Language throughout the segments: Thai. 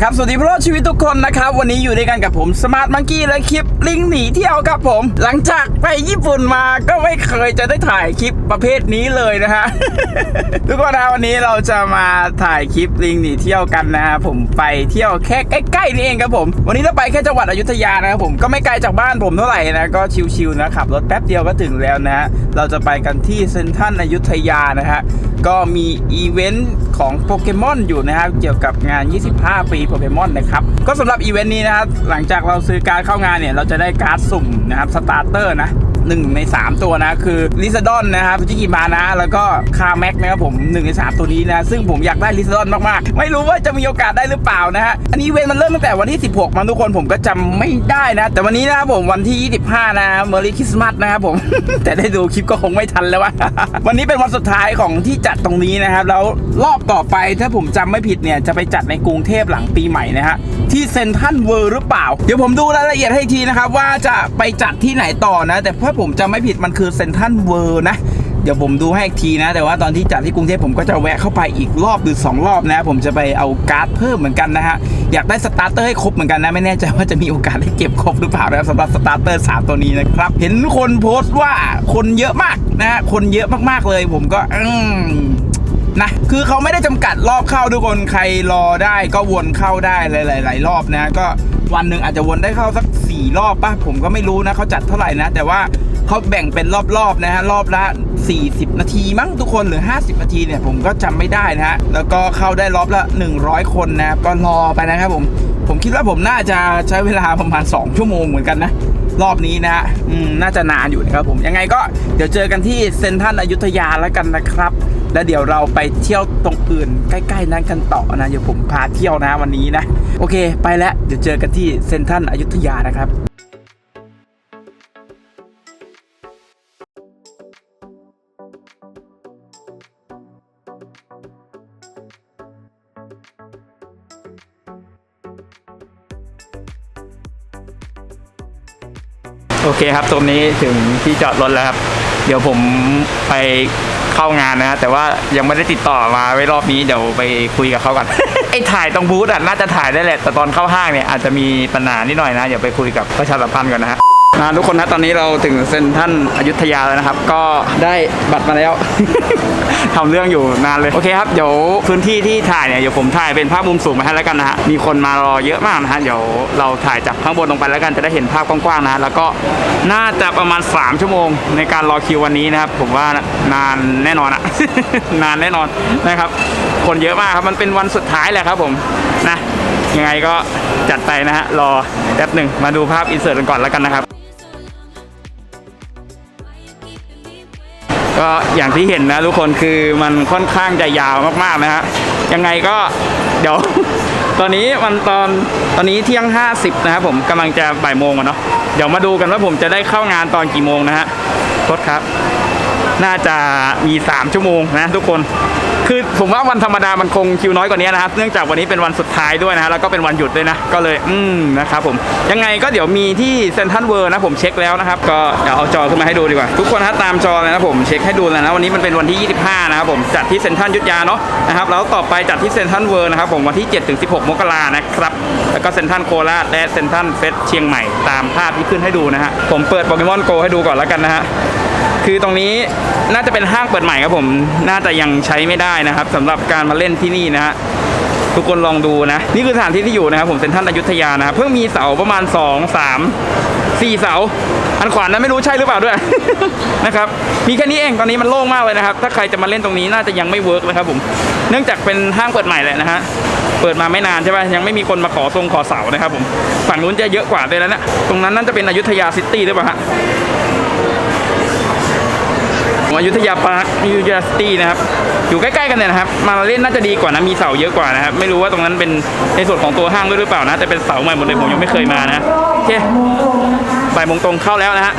ละครับสวัสดีเพื่อนชีวิตทุกคนนะครับ วันนี้อยู่ด้วยกันกับผมสมาร์ทมังกี้และคลิปลิงหนีเที่ยวครับผม หลังจากไปญี่ปุ่นมาก็ไม่เคยจะได้ถ่ายคลิปประเภทนี้เลยนะฮะ ทุกคนนะวันนี้เราจะมาถ่ายคลิปลิงหนีเที่ยวกันนะฮะผมไปเที่ยวแค่ใกล้ๆนี่เองครับผม วันนี้เราไปแค่จังหวัดอยุธยานะครับผมก็ไม่ไกลจากบ้านผมเท่าไหร่นะก็ชิวๆนะขับรถแป๊บเดียวก็ถึงแล้วนะฮะเราจะไปกันที่เซ็นทรัลอยุธยานะฮะ ก็มีอีเวนต์ของโปเกมอนอยู่นะครับ เกี่ยวกับงาน 25 ปีโปเกมอนนะครับ ก็สำหรับอีเวนต์นี้นะครับหลังจากเราซื้อการดเข้างานเนี่ย เราจะได้การ์ดสุ่มนะครับสตาร์เตอร์นะ หนึ่งใน 3 ตัวนะ คือลิซาดอนนะครับจิกิมานะ แล้วก็คาแม็กนะครับผม1ใน 3 ตัวนี้นะ ซึ่งผมอยากได้ลิซาดอนมากๆ ไม่รู้ว่าจะมีโอกาสได้หรือเปล่านะฮะ อันนี้เวนมันเริ่มตั้งแต่วันที่ 16มันทุกคนผมก็จำไม่ได้นะ แต่วันนี้นะครับผมวันที่ 25 นะเมอรี่คริสต์มาสนะครับผม แต่ได้ดูคลิปก็คงไม่ทันแล้ววะวันนี้เป็นวันสุดท้ายของที่จัดตรงนี้นะครับแล้วรอบต่อไปถ้าผมจำไม่ผิดเนี่ยจะไปจัดในกรุงเทพหลังปีใหม่นะฮะที่เซนทัลเวิร์หรือเปล่า เดี๋ยวผมดูรายละเอียดให้ทีนะครับว่าจะไปจัดที่ไหนต่อนะ แต่าผมจำไม่ผิดมันคือเซนทัลเวิร์นะเดี๋ยวผมดูให้อีกทีนะ แต่ว่าตอนที่จัดที่กรุงเทพผมก็จะแวะเข้าไปอีกรอบหรือ 2 รอบนะ ผมจะไปเอาการ์ดเพิ่มเหมือนกันนะฮะ อยากได้สตาร์เตอร์ให้ครบเหมือนกันนะ ไม่แน่ใจว่าจะมีโอกาสได้เก็บครบหรือเปล่านะครับสำหรับสตาร์เตอร์3ตัวนี้นะครับ เห็นคนโพสต์ว่าคนเยอะมากนะฮะคนเยอะมากๆเลย ผมก็อืม นะ คือเขาไม่ได้จำกัดรอบเข้าทุกคนใครรอได้ก็วนเข้าได้หลายๆรอบนะ ก็วันหนึ่งอาจจะวนได้เข้าสัก 4 รอบป่ะผมก็ไม่รู้นะเขาจัดเท่าไหร่นะ แต่ว่าเขาแบ่งเป็นรอบๆนะฮะรอบละ 40 นาทีมั้งทุกคนหรือ 50 นาทีเนี่ยผมก็จำไม่ได้นะฮะแล้วก็เข้าได้รอบละ 100 คนนะก็รอไปนะครับผมผมคิดว่าผมน่าจะใช้เวลาประมาณ 2 ชั่วโมงเหมือนกันนะรอบนี้นะฮะน่าจะนานอยู่นะครับผมยังไงก็เดี๋ยวเจอกันที่เซ็นทรัลอยุธยาแล้วกันนะครับ แล้วเดี๋ยวเราไปเที่ยวตรงอื่นใกล้ๆนั้นกันต่อนะเดี๋ยวผมพาเที่ยวนะวันนี้นะ โอเค ไปแล้วเดี๋ยวเจอกันที่เซ็นทรัลอยุธยานะครับโอเคครับตรงนี้ถึงที่จอดรถแล้วครับ เดี๋ยวผมไป เข้างานนะฮะแต่ว่ายังไม่ได้ติดต่อมาไว้รอบนี้เดี๋ยวไปคุยกับเขาก่อน ไอ้ถ่ายตรงบูธอะน่าจะถ่ายได้แหละแต่ตอนเข้าห้างเนี่ยอาจจะมีปัญหานิดหน่อยนะเดี๋ยวไปคุยกับประชาสัมพันธ์ก่อนนะฮะ่าทุกคนนะตอนนี้เราถึงเซ็นทรัลอยุธยาแล้วนะครับ ก็ได้บัตรมาแล้วทำเรื่องอยู่นานเลยโอเคครับเดี๋ยวพื้นที่ที่ถ่ายเนี่ยเดี๋ยวผมถ่ายเป็นภาพมุมสูงมาให้แล้วกันนะฮะมีคนมารอเยอะมากนะฮะเดี๋ยวเราถ่ายจากข้างบนลงไปแล้วกันจะได้เห็นภาพกว้างๆนะฮะแล้วก็น่าจะประมาณ 3 ชั่วโมงในการรอคิววันนี้นะครับผมว่านานแน่นอนอะนานแน่นอนนะครับ คนเยอะมากครับมันเป็นวันสุดท้ายแหละครับผมนะยังไงก็จัดไปนะฮะรอแป๊บหนึ่งมาดูภาพอินเสิร์ตกันก่อนแล้วกันนะครับ ก็อย่างที่เห็นนะทุกคนคือมันค่อนข้างจะยาวมากๆนะฮะยังไงก็เดี๋ยว ตอนนี้มันตอนตอนนี้เที่ยง 50 นะครับผมกำลังจะบ่ายโมงอะเนาะเดี๋ยวมาดูกันว่าผมจะได้เข้างานตอนกี่โมงนะฮะโทษครับ น่าจะมี 3 ชั่วโมงนะทุกคน คือผมว่าวันธรรมดามันคงคิวน้อยกว่านี้นะครับ เนื่องจากวันนี้เป็นวันสุดท้ายด้วยนะฮะแล้วก็เป็นวันหยุดด้วยนะ ก็เลยอืมนะครับผมยังไงก็เดี๋ยวมีที่เซนทันเวิร์นะผมเช็คแล้วนะครับ ก็เดี๋ยวเอาจอขึ้นมาให้ดูดีกว่า ทุกคนฮะตามจอเลยนะผมเช็คให้ดูแล้วนะวันนี้มันเป็นวันที่ 25 นะครับผมจัดที่เซนทันยุทธยาเนาะนะครับแล้วต่อไปจัดที่เซนทันเวิร์นะครับผมวันที่7ถึง16 มกรานะครับแล้วก็เซนทันโคราชและเซนทันเฟสเชียงใหม่ตามภาพที่ขึ้นให้ดูนะฮะผมเปิดโปเกมอนโกให้ดูก่อนแล้วกันนะฮะ คือตรงนี้น่าจะเป็นห้างเปิดใหม่ครับผม น่าจะยังใช้ไม่ได้นะครับสำหรับการมาเล่นที่นี่นะฮะทุกคนลองดูนะ นี่คือสถานที่ที่อยู่นะครับผมเซ็นทรัลอยุธยานะครับเพิ่งมีเสาประมาณ 2 3 4 เสา อันขวานนั้นไม่รู้ใช่หรือเปล่าด้วยนะครับมีแค่นี้เองตอนนี้มันโล่งมากเลยนะครับ ถ้าใครจะมาเล่นตรงนี้น่าจะยังไม่เวิร์กนะครับผมเนื่องจากเป็นห้างเปิดใหม่แหละนะฮะเปิดมาไม่นานใช่ป่ะยังไม่มีคนมาขอทรงขอเสานะครับผมฝั่งนู้นจะเยอะกว่าด้วยแล้วนะตรงนั้นน่าจะเป็นอยุธยาซิตี้หรือเปล่าฮะ ของอยุธยาปาร์คอยุธยาสตี้นะครับ อยู่ใกล้ๆกันเนี่ยนะครับ มาเล่นน่าจะดีกว่านะ มีเสาเยอะกว่านะครับ ไม่รู้ว่าตรงนั้นเป็นในส่วนของตัวห้างด้วยหรือเปล่านะ แต่เป็นเสาใหม่หมดเลยผมยังไม่เคยมานะโอเคบ่ายโมงตรงเข้าแล้วนะฮะ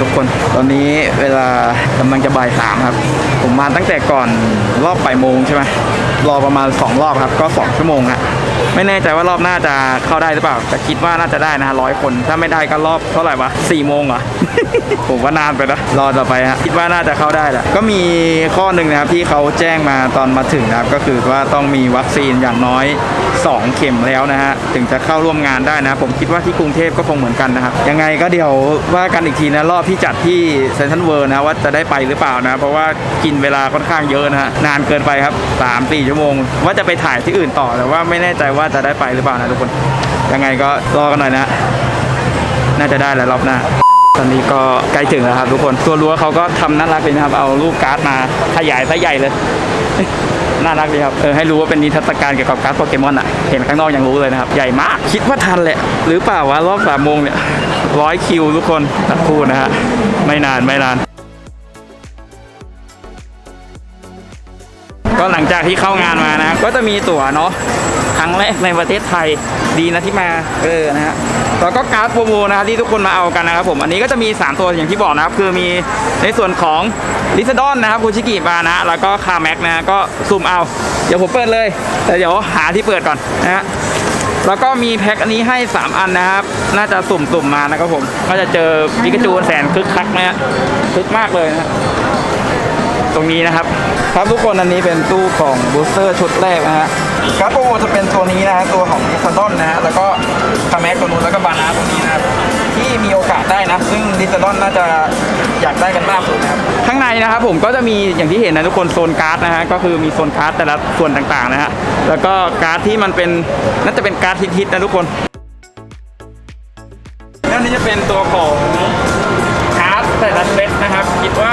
ทุกคน ตอนนี้เวลากำลังจะบ่ายสามครับ ผมมาตั้งแต่ก่อนรอบบ่ายโมงใช่ไหมรอประมาณ 2 รอบครับ ก็ 2 ชั่วโมงฮะ ไม่แน่ใจว่ารอบหน้าจะเข้าได้หรือเปล่า แต่คิดว่าน่าจะได้นะร้อยคน ถ้าไม่ได้ก็รอบเท่าไหร่วะสี่โมงเหรอ ผมว่านานไปนะ รอต่อไปฮะ คิดว่าน่าจะเข้าได้แหละ ก็มีข้อหนึ่งนะครับที่เขาแจ้งมาตอนมาถึงนะครับ ก็คือว่าต้องมีวัคซีนอย่างน้อย 2 เข็มแล้วนะฮะ ถึงจะเข้าร่วมงานได้นะ ผมคิดว่าที่กรุงเทพก็คงเหมือนกันนะครับ ยังไงก็เดี๋ยวว่ากันอีกทีนะ รอบที่จัดที่เซนทรัลเวิร์นะว่าจะได้ไปหรือเปล่านะ เพราะว่ากินเวลาค่อนข้างเยอะนะฮะ นานเกินไปครับ3 4ชั่วโมง ว่าจะไปถ่ายที่อื่นต่อแต่ว่าไม่แน่ใจว่าจะได้ไปหรือเปล่านะทุกคน ยังไงก็รอกันหน่อยนะ น่าจะได้แล้วรอบหน้าตอนนี้ก็ใกล้ถึงแล้วครับทุกคน ตัวรั้วเขาก็ทำน่ารักเลยนะครับ เอารูปการ์ดมาขยายซะใหญ่เลย น่ารักดีครับ เออให้รู้ว่าเป็นนิทรรศการเกี่ยวกับการ์ดโปเกมอนอะ เห็นข้างนอกยังรู้เลยนะครับ ใหญ่มาก คิดว่าทันแหละ หรือเปล่าวะรอบสามโมงเนี่ยร้อยคิวทุกคนสักครู่นะฮะ ไม่นานไม่นานก็หลังจากที่เข้างานมานะ ก็จะมีตั๋วเนาะ ครั้งแรกในประเทศไทยดีนะที่มาเออนะฮะแล้วก็การ์ดโปรโมนะครับที่ทุกคนมาเอากันนะครับผมอันนี้ก็จะมี 3 ตัวอย่างที่บอกนะครับ คือมีในส่วนของลิซดอนนะครับคูชิกิบานะ แล้วก็คาแม็กนะก็ซูมเอา เดี๋ยวผมเปิดเลย แต่เดี๋ยวหาที่เปิดก่อนนะฮะแล้วก็มีแพ็คอันนี้ให้ 3 อันนะครับ น่าจะสุ่มๆมมานะครับผม ก็จะเจอปิกาจูแสนคึกคักนะฮะคึกมากเลยนะฮะตรงนี้นะครับ ครับทุกคนอันนี้เป็นตู้ของบูสเตอร์ชุดแรกนะฮะ ครับโปรโมจะเป็นตัวนี้นะฮะตัวของดิสดอนนะฮะแล้วก็คาแม็กตัวนู้นแล้วก็บานาตัวนี้นะครับที่มีโอกาสได้นะ ซึ่งดิสดอนน่าจะอยากได้กันมากสุดนะครับ ข้างในนะครับผมก็จะมีอย่างที่เห็นนะทุกคนโซนการ์ดนะฮะก็คือมีโซนการ์ดแต่ละส่วนต่างๆนะฮะแล้วก็การ์ดที่มันเป็นน่าจะเป็นการ์ดฮิตๆนะทุกคนแล้วนี่จะเป็นตัวของการ์ดแต่ละเซตนะครับ คิดว่า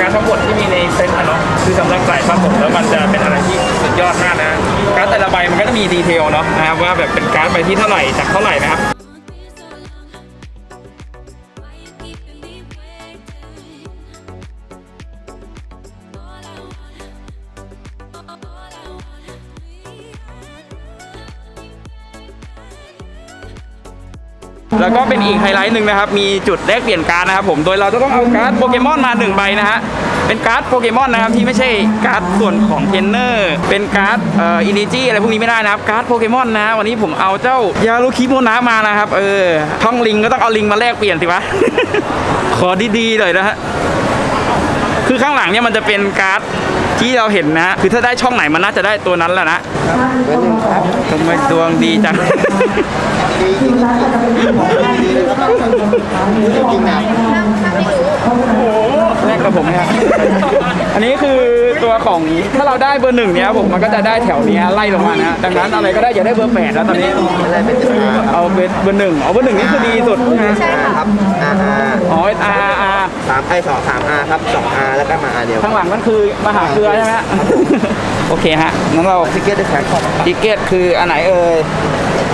การดทั้งหมดที่มีในเซตอะเนาะคือสำหรับใส่ผสมแล้วมันจะเป็นอะไรที่สุ ดยอดมากนะการ์ดแต่ละใบมันก็จะมีดีเทลเนาะนะครับว่าแบบเป็นการ์ดใบที่เท่าไหร่จากเท่าไหร่นะครับแล้วก็เป็นอีกไฮไลท์หนึ่งนะครับ มีจุดแลกเปลี่ยนการ์ดนะครับผม โดยเราจะต้องเอาการ์ดโปเกมอนมาหนึ่งใบนะฮะ เป็นการ์ดโปเกมอนนะครับที่ไม่ใช่การ์ดส่วนของเทรนเนอร์เป็นการ์ดเอ่ออินิจีอะไรพวกนี้ไม่ได้นะครับการ์ดโปเกมอนนะวันนี้ผมเอาเจ้ายาลูคิโมนะมานะครับเออท่องลิงก็ต้องเอาลิงมาแลกเปลี่ยนสิวะ ขอดีๆเลยนะฮะคือข้างหลังเนี่ยมันจะเป็นการ์ดที่เราเห็นนะ คือถ้าได้ช่องไหนมันน่าจะได้ตัวนั้นแหละนะทำไมดวงดีจังแรก กับผมเนี่ยอันนี้คือตัวของถ้าเราได้เบอร์หนึ่งเนี้ยผมมันก็จะได้แถวเนี้ยไล่ลงมานะดังนั้นอะไรก็ได้อย่าได้เบอร์แปดแล้วตอนนี้เอาเบอร์เบอร์หนึ่งเอาเบอร์หนึ่งนี่คือดีสุดใช่ครับ R R อ๋อ R R สามไอสองสาม R ครับสอง R แล้วก็มา R เดียวข้างหลังนั่นคือมหาเกลือใช่ไหมฮะโอเคฮะงั้นเราทิเก็ตได้แท็กครับติเกตคืออันไหนเอ่ย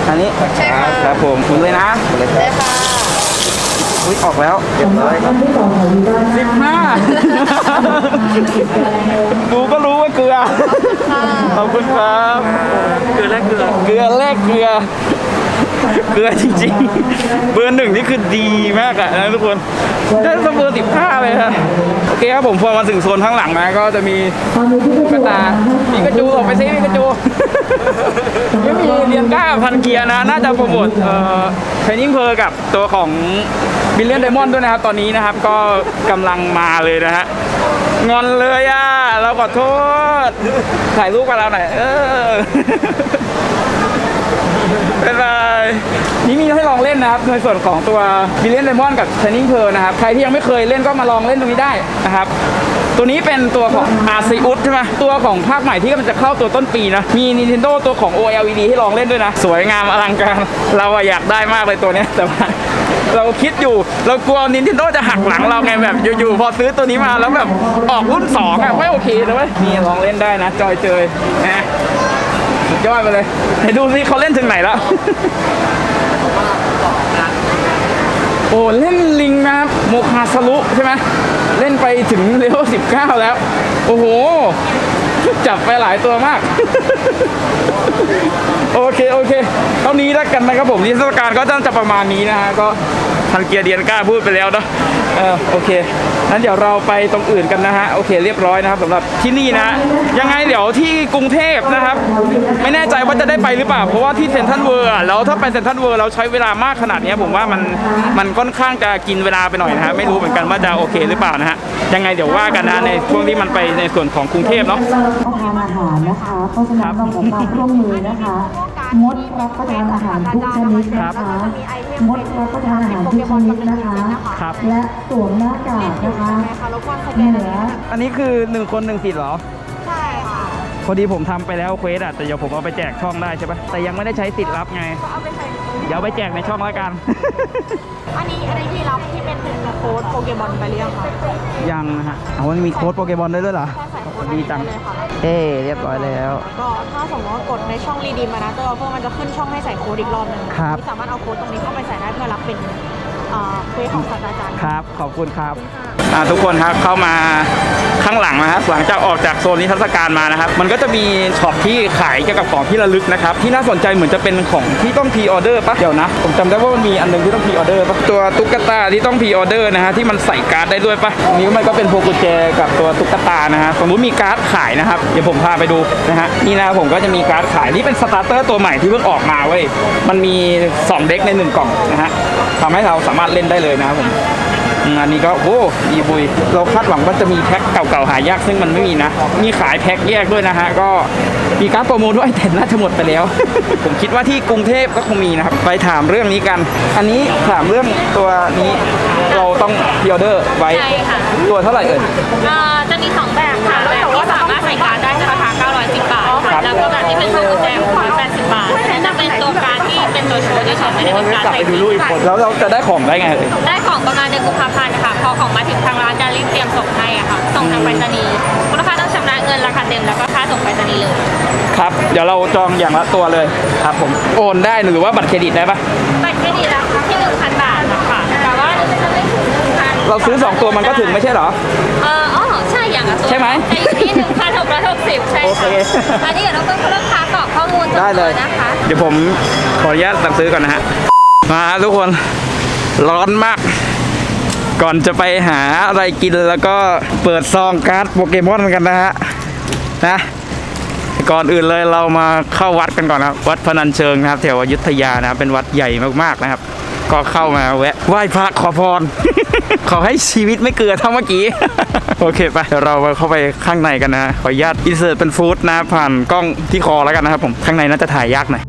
อันนี้ใช่ค่ะ ครับผมคุณเลยนะเลยคได้รับค่ะ อุ้ยออกแล้วเรียบร้อยครับสิบห้าดูก็รู้ว่าเกลือ ขอบคุณครับ เกลือแรกเกลือ เกลือแรกเกลือ เกลือจริงๆ เบอร์หนึ่งนี่คือดีมากอะนะทุกคนได้สักเบอร์สิบห้าเลยครับโอเคครับผมพอมาถึงโซนข้างหลังนะก็จะมีตุ๊กตามีกระจูออกไปซิมีกระจูยังมีเรียนก้าพันเกียร์นะ น่าจะโปรโมทเอ่อเทรนนิ่งเพอร์กับตัวของ บิลเลียนไดมอนด์ด้วยนะครับ ตอนนี้นะครับก็กำลังมาเลยนะฮะงอนเลยอะ เราขอโทษ ถ่ายรูปกับเราหน่อย เออบ๊ายบายนี่มีให้ลองเล่นนะครับในส่วนของตัวบิลเลียนไดมอนด์กับ t ท a i n i n g Pearl นะครับ ใครที่ยังไม่เคยเล่นก็มาลองเล่นตรงนี้ได้นะครับ ตัวนี้เป็นตัวของ r c u s ใช่ไหมตัวของภาคใหม่ที่กำลังจะเข้าตัวต้นปีนะ มี Nintendo ตัวของ OLED ให้ลองเล่นด้วยนะ สวยงามอลังการ เราอะอยากได้มากเลยตัวเนี้ยแต่ว่า เราคิดอยู่ เรากลัว Nintendo จะหักหลังเราไงแบบอยู่ๆพอซื้อตัวนี้มาแล้วแบบออกรุ่น 2 อะ ไม่โอเคเลยเว้ยนี่ลองเล่นได้นะ จอยเจยนะสุดยอดไปเลยไหนดูสิเขาเล่นถึงไหนแล้วโอ้เล่นลิงนะครับโมคาสลุใช่ไหมเล่นไปถึงเลเวล19 แล้ว โอ้โห จับไปหลายตัวมาก โอเค โอเค เท่านี้แล้วกันนะครับผมนิทรรศการก็จะประมาณนี้นะฮะก็ ทันเกียร์เดียนกล้าพูดไปแล้วเนาะเออโอเคนั้นเดี๋ยวเราไปตรงอื่นกันนะฮะโอเคเรียบร้อยนะครับสำหรับที่นี่นะยังไงเดี๋ยวที่กรุงเทพนะครับ ไม่แน่ใจว่าจะได้ไปหรือเปล่า เพราะว่าที่เซ็นทรัลเวิร์แล้วถ้าไปเซ็นทรัลเวิร์เราใช้เวลามากขนาดนี้ผมว่ามันมันค่อนข้างจะกินเวลาไปหน่อยนะฮะไม่รู้เหมือนกันว่าจะโอเคหรือเปล่านะฮะยังไงเดี๋ยวว่ากันนะในช่วงที่มันไปในส่วนของกรุงเทพเนาะรับประทานอาหารนะคะเพราะฉะนั้นเราขอความร่วมมือนะคะ งดรับประทานอาหารทุกชนิดนะคะงดรับประทานอาหารทุกชนิดนะคะครับ และสวมหน้ากากนะคะเหนืออันนี้คือหนึ่งคนหนึ่งสิทธิ์เหรอใช่ค่ะพอดีผมทำไปแล้วเควสอะแต่เดี๋ยวผมเอาไปแจกช่องได้ใช่ปะแต่ยังไม่ได้ใช้สิทธิ์รับไงก็เอาไปใส่เดี๋ยวเอาไปแจกในช่องแล้วกัน อันนี้อันนี้ที่รับที่เป็นโค้ดโปเกมอนไปหรือยังคะยังนะฮะเอามันมีโค้ดโปเกมอนได้ด้วยเหรอแค่ใส่โค้ดดีจังได้เลยค่ะ เอ้เรียบร้อยแล้ว ก็ถ้าสมมติว่ากดในช่องรีดีมมานะตัวเพื่อมันจะขึ้นช่องให้ใส่โค้ดอีกรอบหนึงครับ ที่สามารถเอาโค้ดตรงนี้เข้าไปใส่ได้เพื่อรับเป็นเอ่อเควสของศาสตราจารย์ ครับ ขอบคุณครับ อ่าทุกคนครับเข้ามา ข้างหลังนะครับหลังจากออกจากโซนนิทรรศการมานะครับ มันก็จะมีช็อปที่ขายเกี่ยวกับของที่ระลึกนะครับ ที่น่าสนใจเหมือนจะเป็นของที่ต้องพรีออเดอร์ปะเดี๋ยวนะ ผมจำได้ว่ามันมีอันหนึงที่ต้องพรีออเดอร์ปะตัวตุ๊กตาที่ต้องพรีออเดอร์นะฮะที่มันใส่การ์ดได้ด้วยปะนี้มันก็เป็นพวงกุญแจกับตัวตุ๊กตานะฮะสมมติมีการ์ดขายนะครับเดี๋ยวผมพาไปดูนะฮะนี่นะผมก็จะมีการ์ดขายนี่เป็นสตาร์เตอร์ตัวใหม่ที่เพิ่งออกมาเว้ยมันมีสองเด็กในหนึ่งกล่องนะฮะทำให้เราสามารถเล่นได้เลยนะครับผม อืมอันนี้ก็โอ้ดีบุย เราคาดหวังว่าจะมีแพ็คเก่าๆหายากซึ่งมันไม่มีนะ มีขายแพ็คแยกด้วยนะฮะ ก็มีการดโปรโมทด้วยแต่น่าจะหมดไปแล้ว ผมคิดว่าที่กรุงเทพก็คงมีนะครับ ไปถามเรื่องนี้กัน อันนี้ถามเรื่องตัวนี้เราต้องพิออเดอร์ไว้ ใช่ค่ะ ตัวเท่าไหร่เอ่ย เอ่อจะมี2แบบค่ะแบบที่สามารถใส่การ์ดได้จะราคา 910บาทครัค่ะบแล้วก็แบบที่เป็นพวงกุญแจ680 บาทอันนี้จะเป็นตัวการ์ดที่เป็นตัวโชว์ที่เฉยๆไม่ได้เป็นการ์ดใส่ดีแล้วเราจะได้ของได้ไงเอ่ยได้ของประมาณเดือนกุมภาพันธ์ค่ะ พอของมาถึงทางร้านจะรีบเตรียมส่งให้อะค่ะ ส่งทางไปรษณีย์คุณลูกค้าต้องชำระเงินราคาเต็มแล้วก็ค่าส่งไปรษณีย์เลย ครับ เดี๋ยวเราจองอย่างละตัวเลยครับผม โอนได้หรือว่าบัตรเครดิตได้ปะบัตรเครดิตราคาที่1,000 บาทนะคะแต่ว่าจะไม่ถึง1,000เราซื้อสองตัวมันก็ถึงไม่ใช่เหรอ เออ อ๋อใช่อย่างละตัวใช่ไหม จะอยู่ที่1,660ใช่โอเค ค่ะอันนี้เดี๋ยวเราต้องลูกค้ากรอกข้อมูลได้เลยนะคะ เดี๋ยวผมขออนุญาตสั่งซื้อก่อนนะฮะ มาทุกคนร้อนมาก ก่อนจะไปหาอะไรกินแล้วก็เปิดซองการ์ดโปเกมอนกันนะฮะนะก่อนอื่นเลยเรามาเข้าวัดกันก่อนนะครับ วัดพนัญเชิงนะครับแถวอยุธยานะครับเป็นวัดใหญ่มากๆนะครับ ก็เข้ามาแวะไหว้พระขอพร ขอให้ชีวิตไม่เกลือเท่าเมื่อกี้ โอเคไปเดี๋ยวเราเข้าไปข้างในกันนะขออนุญาตอินเสิร์ตเป็นฟู้ดนะ ผ่านกล้องที่คอแล้วกันนะครับผมข้างในน่าจะถ่ายยากหน่อย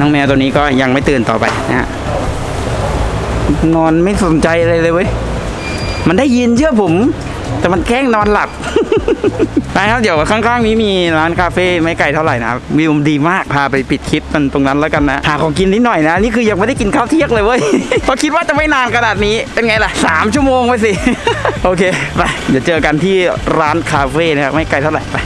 น้องแมวตัวนี้ก็ยังไม่ตื่นต่อไปนะฮะนอนไม่สนใจอะไรเลยเว้ย มันได้ยินเชื่อผม แต่มันแกล้งนอนหลับ ไปครับเดี๋ยวข้างๆนี้มีร้านคาเฟ่ไม่ไกลเท่าไหร่นะครับวิวดีมากพาไปปิดคลิปมันตรงนั้นแล้วกันนะหาของกินนิดหน่อยนะ นี่คือยังไม่ได้กินข้าวเที่ยงเลยเว้ยเพราะคิดว่าจะไม่นานขนาดนี้เป็นไงล่ะสามชั่วโมงไปสิ โอเค ไป เดี๋ยวเจอกันที่ร้านคาเฟ่นะครับไม่ไกลเท่าไหร่ไป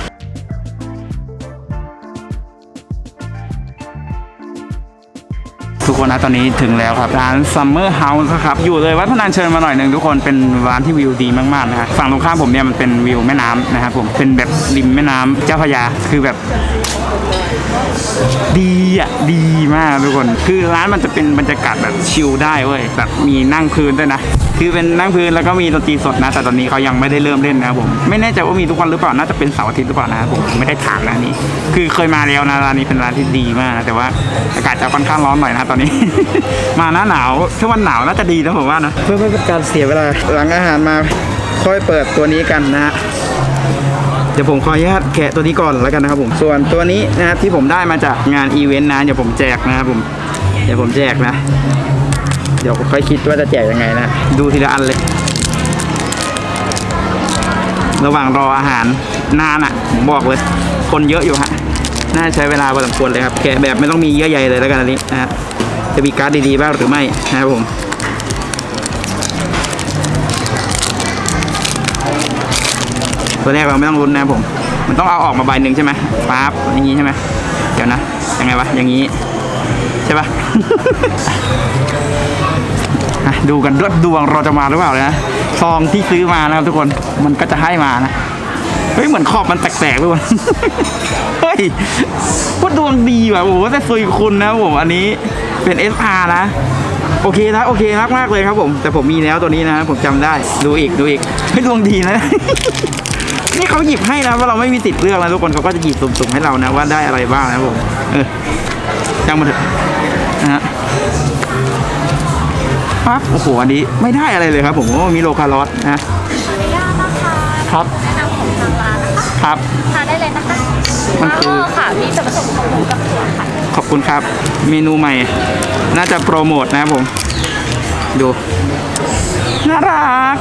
ทุกคนนะตอนนี้ถึงแล้วครับ ร้าน Summer House ครับ อยู่เลยวัดพนัญเชิญมาหน่อยหนึ่งทุกคนเป็นร้านที่วิวดีมากๆนะครับฝั่งตรงข้ามผมเนี่ยมันเป็นวิวแม่น้ำนะครับผมเป็นแบบริมแม่น้ำเจ้าพระยาคือแบบดีอะดีมากทุกคน คือร้านมันจะเป็นบรรยากาศแบบชิลได้เว้ยแบบมีนั่งพื้นด้วยนะ คือเป็นนั่งพื้นแล้วก็มีดนตรีสดนะ แต่ตอนนี้เขายังไม่ได้เริ่มเล่นนะครับผมไม่แน่ใจว่ามีทุกวันหรือเปล่าน่าจะเป็นเสาร์อาทิตย์หรือเปล่านะครับผมไม่ได้ถามนะอันนี้ คือเคยมาแล้วนะร้านนี้เป็นร้านที่ดีมาก แต่ว่าอากาศจะค่อนข้างร้อนหน่อยนะตอนนี้ มาหน้าหนาวถ้าวันหนาวน่าจะดีนะผมว่านะเพื่อไม่เป็นการเสียเวลาหลังอาหารมาค่อยเปิดตัวนี้กันนะฮะเดี๋ยวผมขออนุญาตแกะตัวนี้ก่อนแล้วกันนะครับผมส่วนตัวนี้นะครับที่ผมได้มาจากงานอีเวนต์นะเดี๋ยวผมแจกนะครับผมเดี๋ยวผมแจกนะ เดี๋ยวค่อยคิดว่าจะแจกยังไงนะ ดูทีละอันเลย ระหว่างรออาหารนานอะผมบอกเลย คนเยอะอยู่ฮะน่าใช้เวลาพอสมควรเลยครับแกะแบบไม่ต้องมีเยื่อใยเลยแล้วกันอันนี้นะฮะ จะมีการ์ดดีๆบ้างหรือไม่นะครับผมตัวแรกเราไม่ต้องลุ้นนะผม มันต้องเอาออกมาใบหนึ่งใช่ไหมปั๊บอย่างนี้ใช่ไหมเดี๋ยวนะ ยังไงวะ อย่างนี้ ใช่ปะอะดูกันด้วยดวงเราจะมาหรือเปล่านะ ซองที่ซื้อมานะครับทุกคน มันก็จะให้มานะ เฮ้ย เหมือนขอบมันแตกๆด้วยเฮ้ยพูดดวงดีว่ะ โอ้โหแต่ซุยคุณนะผม อันนี้ เป็น SR นะ โอเคนะ โอเคมากมากๆเลยครับผม แต่ผมมีแล้วตัวนี้นะ ผมจำได้ ดูอีก ดูอีกไม่ดวงดีนะ นี่เขาหยิบให้นะว่าเราไม่มีติดเรื่องนะทุกคนเขาก็จะหยิบสุ่มๆให้เรานะว่าได้อะไรบ้างนะครับผมเออจังมาเถอะนะฮะปั๊บโอ้โห อันนี้ไม่ได้อะไรเลยครับผมโอ้มีโลคาร์ลอสนะขออนุญาตนะคะครับ คะครับ ทานได้เลยนะคะมันคือมาโค่ะ มีส่วนผสมของหมูกับถั่วค่ะ ขอบคุณครับ เมนูใหม่ น่าจะโปรโมทนะครับผม ดู น่ารัก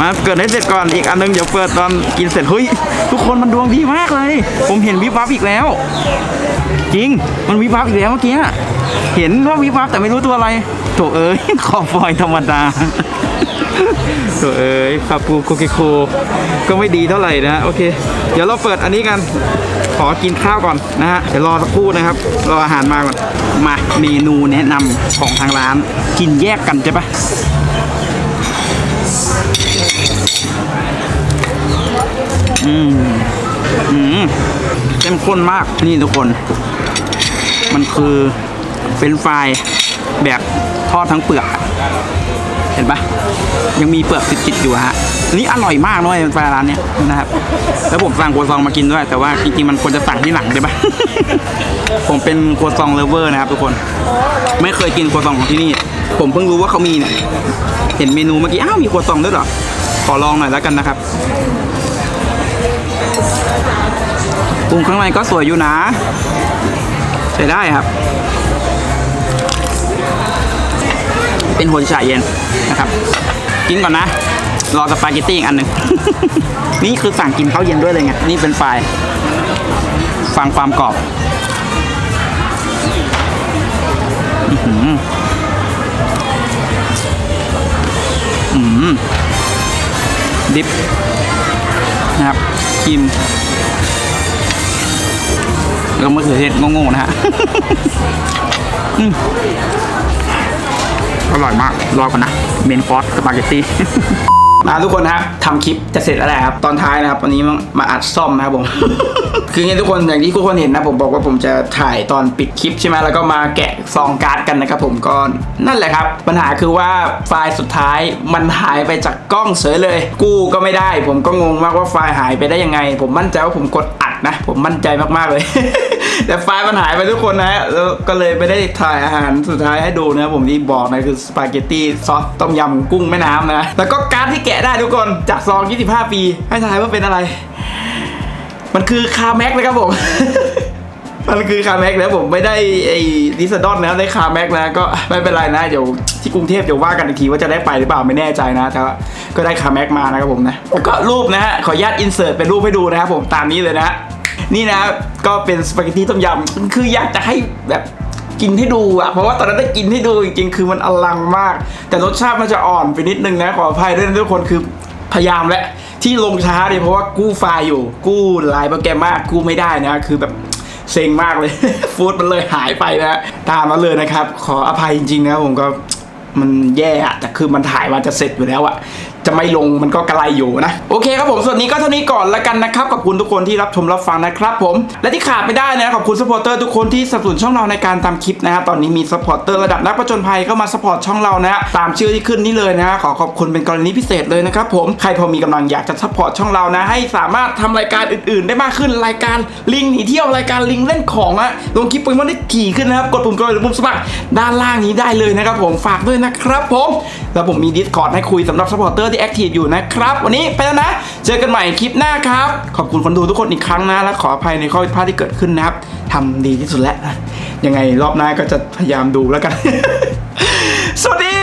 มาเกิดให้เสร็จก่อนอีกอันนึงเดี๋ยวเปิดตอนกินเสร็จเฮ้ยทุกคนมันดวงดีมากเลย ผมเห็นวิบวับอีกแล้ว จริง มันวิบวับอีกแล้วเมื่อกี้อะเห็นว่าวิบวับแต่ไม่รู้ตัวอะไรโถเอ้ยขอบฟอยธรรมดา โถเอ้ยคาปูโคเกโคก็ไม่ดีเท่าไหร่นะ โอเค เดี๋ยวเราเปิดอันนี้กัน ขอกินข้าวก่อนนะฮะ เดี๋ยวรอสักครู่นะครับ รออาหารมาก่อน มาเมนูแนะนำของทางร้าน กินแยกกันใช่ปะอืม อืมเข้มข้นมากนี่ทุกคน มันคือเป็นไฟแบบทอดทั้งเปลือก ห็นปะยังมีเปลือกติดๆอยู่ฮะนี่อร่อยมากเลยเป็นไฟรายร้านเนี้ยนะครับแล้วผมสั่งครัวซองมากินด้วย แต่ว่าจริงๆมันควรจะสั่งที่หลังได้ปะผมเป็นครัวซองเลเวอร์นะครับทุกคน ไม่เคยกินครัวซองของที่นี่ ผมเพิ่งรู้ว่าเขามีเนี่ยเห็นเมนูเมื่อกี้อ้าวมีครัวซองด้วยเหรอขอลองหน่อยแล้วกันนะครับปรุงข้างในก็สวยอยู่นะใช้ได้ครับ เป็นหัวฉายเย็นนะครับ กินก่อนนะ รอสปาเกตตี้อีกอันหนึ่ง นี่คือสั่งกินข้าวเย็นด้วยเลยไง นี่เป็นไฟฟังความกรอบอื้อหืออืมดิฟนะครับครีมแล้วมะเขือเทศโง่ๆนะฮะ อร่อยมาก รอก่อนนะ เมนคอร์สสปาเกตตี้มาทุกคนนะครับทำคลิปจะเสร็จแล้วครับ ตอนท้ายนะครับวันนี้มาอัดซ่อมนะครับผม คือไงทุกคนอย่างที่ทุกคนเห็นนะ ผมบอกว่าผมจะถ่ายตอนปิดคลิปใช่ไหมแล้วก็มาแกะซองการ์ดกันนะครับผมก็นั่นแหละครับ ปัญหาคือว่าไฟล์สุดท้ายมันหายไปจากกล้องเฉยเลย กู้ก็ไม่ได้ ผมก็งงมากว่าไฟล์หายไปได้ยังไง ผมมั่นใจว่าผมกดอัดนะ ผมมั่นใจมากๆเลย แต่ไฟล์มันหายไปทุกคนนะแล้วก็เลยไม่ได้ถ่ายอาหารสุดท้ายให้ดูนะผมที่บอกนะคือสปาเกตตี้ซอสต้มยำกุ้งแม่น้ำนะแล้วก็การ์ดที่แกะได้ทุกคนจากซอง 25 ปี ให้ทายว่าเป็นอะไร มันคือคาแม็กนะครับผมมันคือคาแม็กนะผมไม่ได้ไอ้ดิสดอนนะได้คาแม็กนะก็ไม่เป็นไรนะเดี๋ยวที่กรุงเทพเดี๋ยวว่ากันอีกทีว่าจะได้ไปหรือเปล่าไม่แน่ใจนะแต่ว่าก็ได้คาแม็กมานะครับผมนะแล้วก็รูปนะฮะขออนุญาตอินเสิร์ตเป็นรูปให้ดูนะครับผมตามนี้เลยนะฮะ นี่นะก็เป็นสปาเกตตี้ต้มยำคืออยากจะให้แบบกินให้ดูอะเพราะว่าตอนนั้นได้กินให้ดูจริงๆคือมันอลังมาก แต่รสชาติมันจะอ่อนไปนิดนึงนะขออภัยด้วยนะทุกคนคือพยายามแหละที่ลงช้าเนี่ยเพราะว่ากู้ไฟล์อยู่ กู้ไลน์โปรแกรมมากกู้ไม่ได้นะคือแบบเซ็งมากเลย ฟูดมันเลยหายไปนะตามมาเลยนะครับ ขออภัยจริงๆนะผมก็มันแย่อะแต่คือมันถ่ายมาจะเสร็จอยู่แล้วอะ จะไม่ลงมันก็กระไรอยู่นะ โอเคครับผมส่วนนี้ก็เท่านี้ก่อนละกันนะครับขอบคุณทุกคนที่รับชมรับฟังนะครับผมและที่ขาดไม่ได้นะขอบคุณสปอร์เตอร์ทุกคนที่สนับสนุนช่องเราในการทำคลิปนะฮะตอนนี้มีสปอร์เตอร์ระดับนักประจนภัยเข้ามาสปอร์ตช่องเรานะฮะตามชื่อที่ขึ้นนี่เลยนะฮะขอขอบคุณเป็นกรณีพิเศษเลยนะครับผมใครพอมีกำลังอยากจะสปอร์ตช่องเรานะให้สามารถทำรายการอื่น ๆ ได้มากขึ้นรายการลิงหนีเที่ยวรายการลิงเล่นของอะลงคลิปโปเกมอนได้ขี่ขึ้นนะครับกดปุ่มกดหรือปุ่มสมัครด้านล่างนี้ได้เลยนะครับผมฝากด้วยนะครับผม แล้วผมมี Discord ให้คุยสำหรับซัพพอร์เตอร์ที่แอคทีฟอยู่นะครับ วันนี้ไปแล้วนะ เจอกันใหม่คลิปหน้าครับ ขอบคุณคนดูทุกคนอีกครั้งนะ และขออภัยในข้อผิดพลาดที่เกิดขึ้นนะครับทำดีที่สุดแล้วนะยังไงรอบหน้าก็จะพยายามดูแล้วกัน สวัสดี